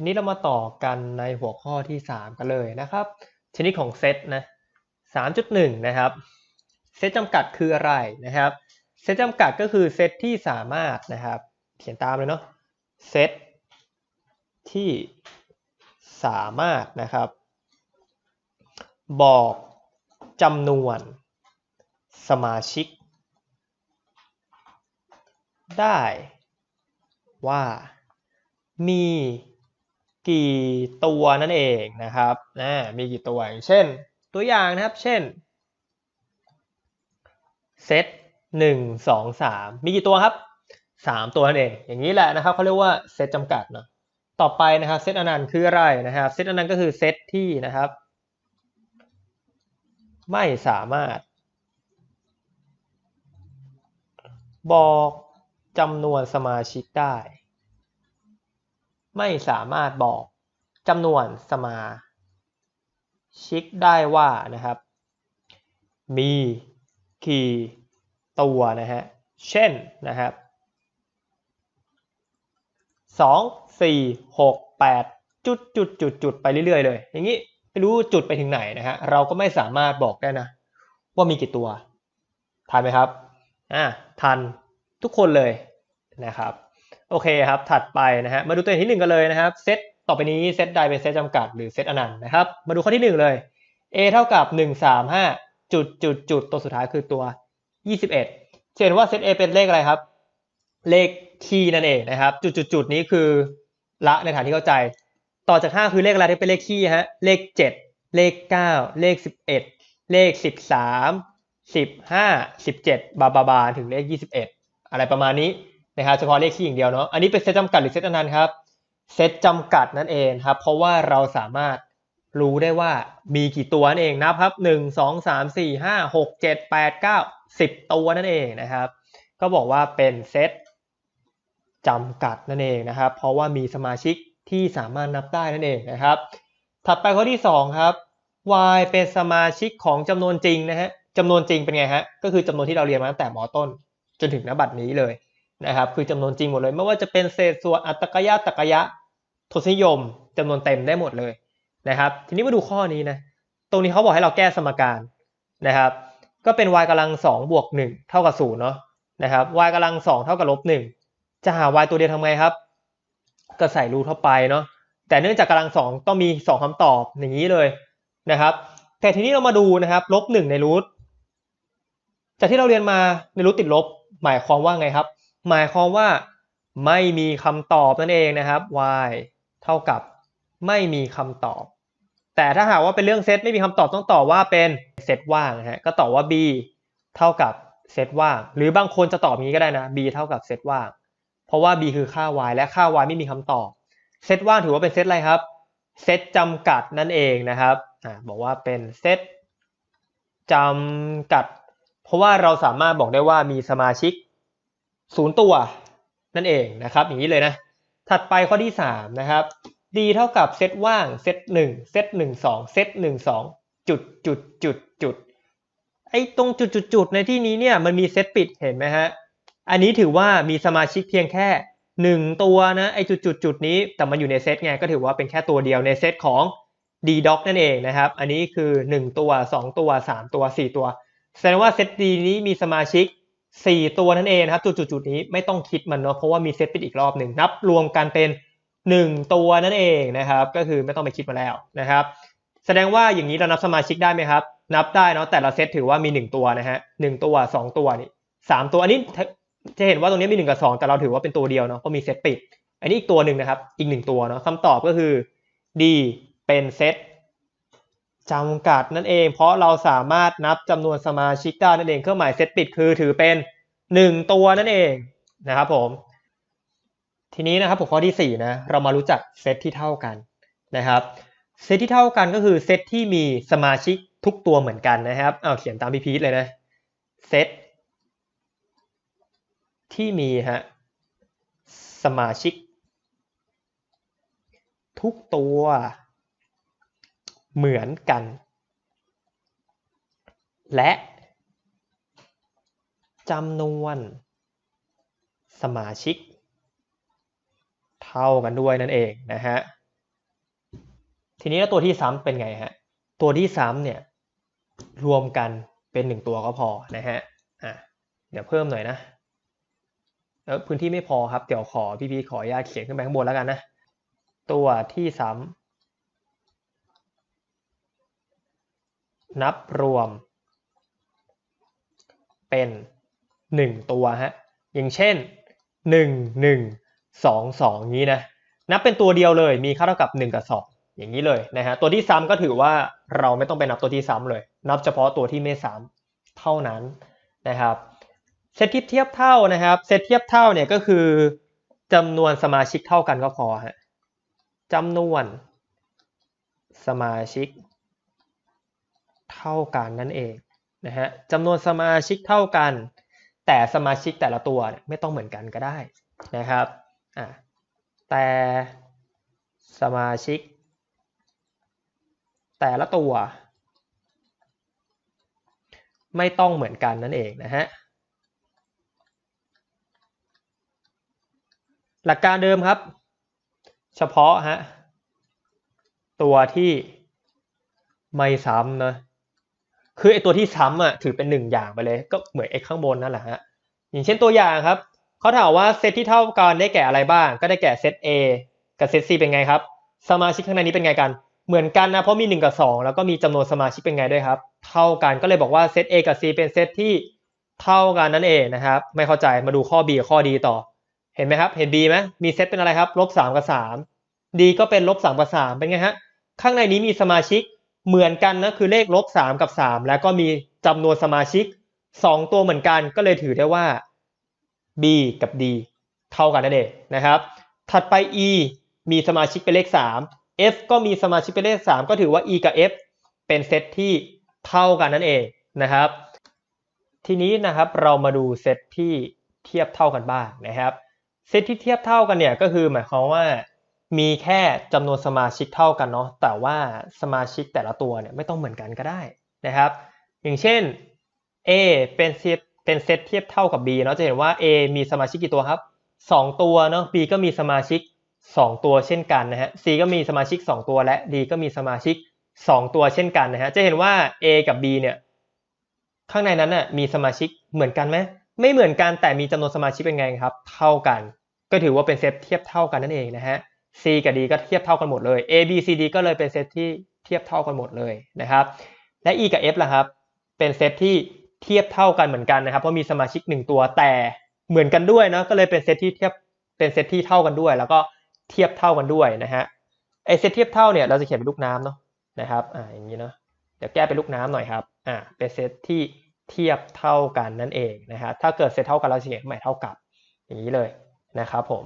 ทีนี้เรามาต่อกันในหัวข้อที่ 3 กันเลยนะครับ ชนิดของเซตนะ3.1 นะครับ เซตจำกัดคืออะไรนะครับ เซตจำกัดก็คือเซตที่สามารถนะครับ เขียนตามเลยเนาะ เซตที่สามารถนะครับ บอกจำนวนสมาชิก ได้ว่ามี กี่ตัวนั่นเองนะครับนะมีกี่ตัวอย่างเช่น ตัวอย่างนะครับ เช่นเซตหนึ่งสองสามมีกี่ตัวครับสามตัวนั่นเอง อย่างนี้แหละนะครับเขาเรียกว่าเซตจำกัดเนาะต่อไปนะครับเซตอนันต์คืออะไรนะครับเซตอนันต์ก็คือเซตที่นะครับ ไม่สามารถ บอกจำนวนสมาชิกได้ ไม่สามารถบอกจำนวนสมาชิกได้ว่านะครับ มีกี่ตัวนะฮะ เช่นนะครับสองสี่หกแปดจุดจุดจุดจุดไปเรื่อยๆเลย อย่างนี้ไม่รู้จุดไปถึงไหนนะฮะ เราก็ไม่สามารถบอกได้นะ ว่ามีกี่ตัว ทันไหมครับ อ่า ทันทุกคนเลยนะครับ โอเคครับ ถัดไปนะฮะ มาดูตัวอย่างที่หนึ่งกันเลยนะครับ เซตต่อไปนี้เซตใดเป็นเซตจำกัดหรือเซตอนันต์นะครับ มาดูข้อที่หนึ่งเลย a เท่ากับหนึ่งสามห้าจุดจุดจุดตัวสุดท้ายคือตัวยี่สิบเอ็ดเห็นว่าเซต a เป็นเลขอะไรครับ เลขคีนั่นเองนะครับ จุดจุดจุดนี้คือละในฐานที่เข้าใจ ต่อจากห้าคือเลขอะไรที่เป็นเลขคีฮะ เลขเจ็ดเลขเก้าเลขสิบเอ็ดเลขสิบสามสิบห้าสิบเจ็ดบาบาบาถึงเลขยี่สิบเอ็ดอะไรประมาณนี้ นะครับเฉพาะเลขคีย์อย่างเดียวเนาะอันนี้เป็นเซตจำกัดหรือเซตอนันต์ครับเซตจำกัดนั่นเองครับ เพราะว่าเราสามารถรู้ได้ว่ามีกี่ตัวนั่นเองนับครับหนึ่งสองสามสี่ห้าหกเจ็ดแปดเก้าสิบตัวนั่นเองนะครับ ก็บอกว่าเป็นเซตจำกัดนั่นเองนะครับ เพราะว่ามีสมาชิกที่สามารถนับได้นั่นเองนะครับ ถัดไปข้อที่สองครับ y เป็นสมาชิกของจำนวนจริงนะฮะจำนวนจริงเป็นไงฮะก็คือจำนวนที่เราเรียนมาตั้งแต่มอต้น จนถึงณบัดนี้เลย นะครับคือจำนวนจริงหมดเลย ไม่ว่าจะเป็นเศษส่วนอัตกยะตกยะทศนิยมจำนวนเต็มได้หมดเลยนะครับ ทีนี้มาดูข้อนี้นะตรงนี้เขาบอกให้เราแก้สมการนะครับ ก็เป็น y กำลังสองบวกหนึ่งเท่ากับศูนย์เนาะนะครับ y กำลังสองเท่ากับลบหนึ่งจะหา y ตัวเดียวทำไงครับ ก็ใส่รูทเข้าไปเนาะแต่เนื่องจากกำลังสองต้องมีสองคำตอบอย่างนี้เลยนะครับ แต่ทีนี้เรามาดูนะครับลบหนึ่งในรูทจากที่เราเรียนมาในรูทติดลบ หมายความว่าไงครับ หมายความว่า ไม่มีคำตอบนั่นเองนะครับ y เท่ากับไม่มีคำตอบ แต่ถ้าหากว่าเป็นเรื่องเซตไม่มีคำตอบต้องตอบว่าเป็นเซตว่างนะฮะก็ตอบว่า b เท่ากับเซตว่าง หรือบางคนจะตอบงนี้ก็ได้นะ b เท่ากับเซตว่าง เพราะว่า b คือค่า y และค่า y ไม่มีคำตอบเซตว่างถือว่าเป็นเซตอะไรครับเซตจำกัดนั่นเองนะครับอบอกว่าเป็นเซตจำกัด เพราะว่าเราสามารถบอกได้ว่ามีสมาชิก ศูนย์ตัวนั่นเองนะครับ อย่างนี้เลยนะ ถัดไปข้อที่สามนะครับ d เท่ากับเซตว่างเซตหนึ่งเซตหนึ่งสองเซตหนึ่งสองจุดจุดจุดจุดไอ้ตรงจุดจุดจุดในที่นี้เนี่ยมันมีเซตปิดเห็นไหมฮะ อันนี้ถือว่ามีสมาชิกเพียงแค่หนึ่งตัวนะไอ้จุดจุดจุดนี้แต่มันอยู่ในเซตไงก็ถือว่าเป็นแค่ตัวเดียวในเซตของ d doc นั่นเองนะครับ อันนี้คือหนึ่งตัวสองตัวสามตัวสี่ตัว แสดงว่าเซต d นี้มีสมาชิก สี่ตัวนั่นเองนะครับจุดจุดจุดนี้ไม่ต้องคิดมันเนาะเพราะว่ามีเซตปิดอีกรอบหนึ่งนับรวมกันเป็นหนึ่งตัวนั่นเองนะครับ ก็คือไม่ต้องไปคิดมาแล้วนะครับ แสดงว่าอย่างนี้เรานับสมาชิกได้ไหมครับ นับได้เนาะแต่ละเซตถือว่ามีหนึ่งตัวนะฮะหนึ่งตัวสองตัวนี่สามตัวอันนี้จะเห็นว่าตรงนี้มีหนึ่งกับสองแต่เราถือว่าเป็นตัวเดียวเนาะเพราะมีเซตปิด อันนี้อีกตัวหนึ่งนะครับ อีกหนึ่งตัวเนาะคำตอบก็คือ D เป็นเซต จำกัดนั่นเอง เพราะเราสามารถนับจำนวนสมาชิกได้นั่นเองเครื่องหมายเซตปิดคือถือเป็นหนึ่งตัวนั่นเองนะครับผม ทีนี้นะครับผมข้อที่สี่นะ เรามารู้จักเซตที่เท่ากันนะครับเซตที่เท่ากันก็คือเซตที่มีสมาชิกทุกตัวเหมือนกันนะครับเอาเขียนตามพี่พีทเลยนะเซตที่มีฮะสมาชิก ทุกตัว เหมือนกัน และจำนวนสมาชิก เท่ากันด้วยนั่นเองนะฮะ ทีนี้แล้วตัวที่ซ้ำเป็นไงฮะ ตัวที่ซ้ำเนี่ยรวมกันเป็นหนึ่งตัวก็พอนะฮะ อะ เดี๋ยวเพิ่มหน่อยนะเออพื้นที่ไม่พอครับ เดี๋ยวขอพี่พีขออนุญาตเขียนขึ้นไปข้างบนแล้วกันนะ ตัวที่ซ้ำ นับรวม เป็นหนึ่งตัวฮะอย่างเช่นหนึ่งหนึ่งสองสองนี้นะนับเป็นตัวเดียวเลยมีค่าเท่ากับหนึ่งกับสองอย่างนี้เลยนะฮะตัวที่ซ้ำก็ถือว่าเราไม่ต้องไปนับตัวที่ซ้ำเลย นับเฉพาะตัวที่ไม่ซ้ำเท่านั้นนะครับเซตที่เทียบเท่านะครับเซตเทียบเท่าเนี่ยก็คือจำนวนสมาชิกเท่ากันก็พอฮะจำนวนสมาชิก เท่ากันนั่นเองนะฮะจำนวนสมาชิกเท่ากัน แต่สมาชิกแต่ละตัวไม่ต้องเหมือนกันก็ได้นะครับอะแต่สมาชิก แต่ละตัว ไม่ต้องเหมือนกันนั่นเองนะฮะหลักการเดิมครับ เฉพาะฮะตัวที่ไม่ซ้ำนะ คือไอตัวที่ซ้ำอะถือเป็นหนึ่งอย่างไปเลย ก็เหมือนไอข้างบนนั่นแหละฮะอย่างเช่นตัวอย่างครับเขาถามว่าเซตที่เท่ากันได้แก่อะไรบ้าง ก็ได้แก่เซต A กับเซต C เป็นไงครับ สมาชิกข้างในนี้เป็นไงกัน เหมือนกันนะเพราะมี 1 กับ 2 แล้วก็มีจำนวนสมาชิกเป็นไงด้วยครับ เท่ากันก็เลยบอกว่าเซต A กับ C เป็นเซตที่เท่ากันนั่นเองนะครับ ไม่เข้าใจมาดูข้อ B กับข้อ D ต่อ เห็นไหมครับ เห็น B ไหมมีเซตเป็นอะไรครับลบ3กับ 3 D ก็เป็นลบ3กับ3เป็นไงฮะข้างในนี้มีสมาชิก เหมือนกันนะคือเลขลบ3กับ 3 แล้วก็มีจำนวนสมาชิก 2 ตัวเหมือนกันก็เลยถือได้ว่า B กับ D เท่ากันนั่นเองนะครับ ถัดไป E มีสมาชิกเป็นเลข 3 F ก็มีสมาชิกเป็นเลข 3 ก็ถือว่า E กับ F เป็นเซตที่เท่ากันนั่นเองนะครับ ทีนี้นะครับเรามาดูเซตที่เทียบเท่ากันบ้างนะครับ เซตที่เทียบเท่ากันเนี่ยก็คือหมายความว่า มีแค่จำนวนสมาชิกเท่ากันเนาะแต่ว่าสมาชิกแต่ละตัวเนี่ยไม่ต้องเหมือนกันก็ได้นะครับ อย่างเช่น A เป็นเซตเป็นเซตเทียบเท่ากับ B เนาะจะเห็นว่า A มีสมาชิกกี่ตัวครับ 2 ตัวเนาะ B ก็มีสมาชิก 2 ตัวเช่นกันนะฮะ C ก็มีสมาชิก 2 ตัวและ D ก็มีสมาชิก 2 ตัวเช่นกันนะฮะจะเห็นว่า A กับ B เนี่ยข้างในนั้นน่ะมีสมาชิกเหมือนกันไหมไม่เหมือนกันแต่มีจำนวนสมาชิกเป็นไงครับ เท่ากัน ก็ถือว่าเป็นเซตเทียบเท่ากันนั่นเองนะฮะ C กับ D ก็เทียบเท่ากันหมดเลย A B C D ก็เลยเป็นเซตที่เทียบเท่ากันหมดเลยนะครับ และ E กับ F ล่ะครับ เป็นเซตที่เทียบเท่ากันเหมือนกันนะครับ เพราะมีสมาชิกหนึ่งตัวแต่เหมือนกันด้วยนะก็เลยเป็นเซตที่เทียบเป็นเซตที่เท่ากันด้วย แล้วก็เทียบเท่ากันด้วยนะฮะไอเซตเทียบเท่าเนี่ยเราจะเขียนเป็นลูกน้ำเนาะนะครับอ่าอย่างนี้เนาะเดี๋ยวแก้เป็นลูกน้ำหน่อยครับอ่าเป็นเซตที่เทียบเท่ากันนั่นเองนะฮะถ้าเกิดเซตเท่ากันเราจะเขียนใหม่เท่ากับอย่างนี้เลยนะครับผม